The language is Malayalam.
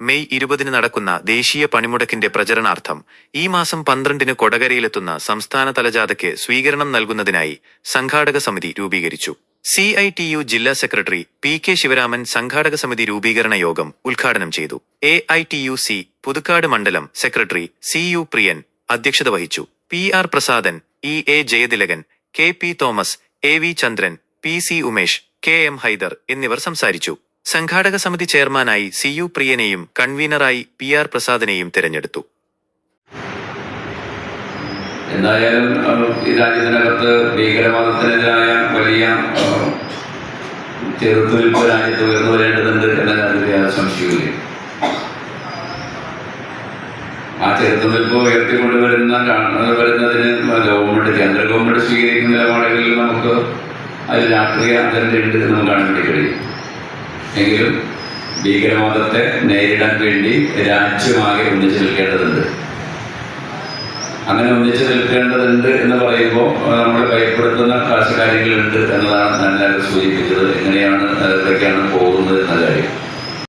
മെയ് ഇരുപതിന് നടക്കുന്ന ദേശീയ പണിമുടക്കിന്റെ പ്രചരണാർത്ഥം ഈ മാസം പന്ത്രണ്ടിന് കൊടകരയിലെത്തുന്ന സംസ്ഥാന തലജാഥയ്ക്ക് സ്വീകരണം നൽകുന്നതിനായി സംഘാടക സമിതി രൂപീകരിച്ചു. സി ഐ ടി യു ജില്ലാ സെക്രട്ടറി പി കെ ശിവരാമൻ സംഘാടക സമിതി രൂപീകരണ യോഗം ഉദ്ഘാടനം ചെയ്തു. A I T U C Puthukkad മണ്ഡലം സെക്രട്ടറി സി യു പ്രിയൻ അധ്യക്ഷത വഹിച്ചു. P R Prasadan E A Jayathilakan K P Thomas A V Chandran P C Umesh K M Haider എന്നിവർ സംസാരിച്ചു. സംഘാടക സമിതി ചെയർമാനായി സി യു പ്രിയനെയും കൺവീനറായി പി ആർ പ്രസാദിനെയും തിരഞ്ഞെടുത്തു. എന്തായാലും ഈ രാജ്യത്തിനകത്ത് ഭീകരവാദത്തിനെതിരായ വലിയ ചെറുത്തുനിൽപ്പ് രാജ്യത്ത് ഉയർന്നു വരേണ്ടതുണ്ട് എന്ന കാര്യത്തിൽ യാതൊരു സംശയവുമില്ല. ആ ചെറുത്തുനിൽപ്പ് ഉയർത്തിക്കൊണ്ടുവരുന്ന വരുന്നതിന് ഗവൺമെന്റ് കേന്ദ്ര ഗവൺമെന്റ് സ്വീകരിക്കുന്ന നിലപാടുകളിൽ നമുക്ക് അതിൽ രാഷ്ട്രീയ അന്തരം ഉണ്ട് നമുക്ക് കാണാൻ വേണ്ടി കഴിയും. എങ്കിലും ഭീകരവാദത്തെ നേരിടാൻ വേണ്ടി രാജ്യമാകെ ഒന്നിച്ചു നിൽക്കേണ്ടതുണ്ട്. അങ്ങനെ ഒന്നിച്ചു നിൽക്കേണ്ടതുണ്ട് എന്ന് പറയുമ്പോൾ നമ്മൾ ഭയപ്പെടുത്തുന്ന കാശ് കാര്യങ്ങളുണ്ട് എന്നതാണ് നല്ല സൂചിപ്പിച്ചത്. എങ്ങനെയാണ് അതൊക്കെയാണ് പോകുന്നത് എന്ന കാര്യം.